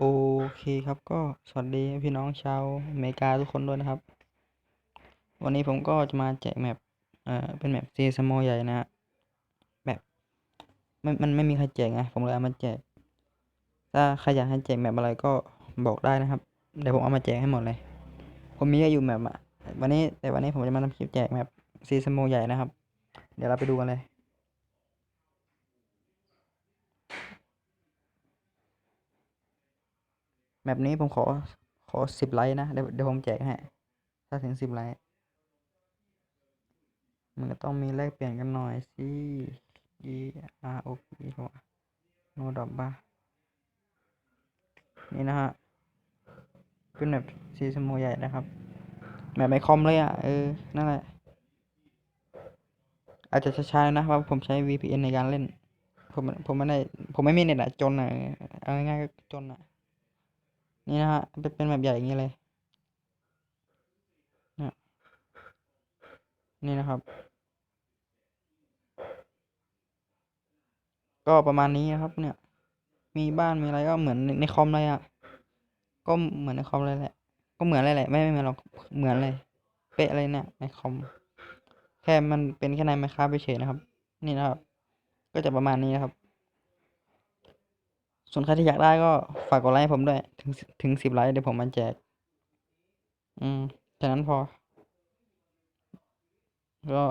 โอเคครับก็สวัสดีพี่น้องชาวอเมริกาทุกคนด้วยนะครับ วันนี้ผมก็จะมาแจกแมปเอ่อเป็นแมปซีสโมใหญ่นะแบบมันมันไม่มีใครแจกไงผมเลยเอามาแจก ถ้าใครอยากให้แจกแมปอะไรก็บอกได้นะครับเดี๋ยวผมเอามาแจกให้หมดเลย ผมมีก็อยู่แมปอะวันนี้แต่วันนี้ผมจะมาทำคลิปแจกแมปซีสโมใหญ่นะครับ เดี๋ยวเราไปดูกันเลย แบบนี้ผมขอขอสิบไลค์นะ เดี๋ยวเดี๋ยวผมแจกให้ถ้าถึงสิบไลค์มันก็ต้องมีแลกเปลี่ยนกันหน่อยสิ E R O P ตัวโนดอบบ้านี่นะฮะเป็นแบบซีสโมใหญ่นะครับแบบไม่คอมเลยอะ เออ นั่นแหละ อาจจะช้าๆนะว่าผมใช้ VPN ในการเล่น ผมผมไม่ได้ผมไม่มีเน็ตอะจนอะเอาง่ายๆก็จนอะ นี่นะฮะเป็นแบบใหญ่อย่างนี้เลยเนี่ยนี่นะครับ ก็ประมาณนี้นะครับ เนี่ย มีบ้านมีอะไรก็เหมือนในคอมเลยอะก็เหมือนในคอมเลยแหละ ก็เหมือนเลยแหละไม่ไม่เหมือนหรอกเหมือนเลย เป๊ะเลยเนี่ยในคอม แค่มันเป็นแค่ในไมค้าไปเฉยนะครับ นี่นะครับ ก็จะประมาณนี้นะครับ ส่วนใครที่อยากได้ก็ฝากกดไลค์ให้ผมด้วย ถึงถึงสิบไลค์เดี๋ยวผมมาแจก อืมแค่นั้นพอ ก็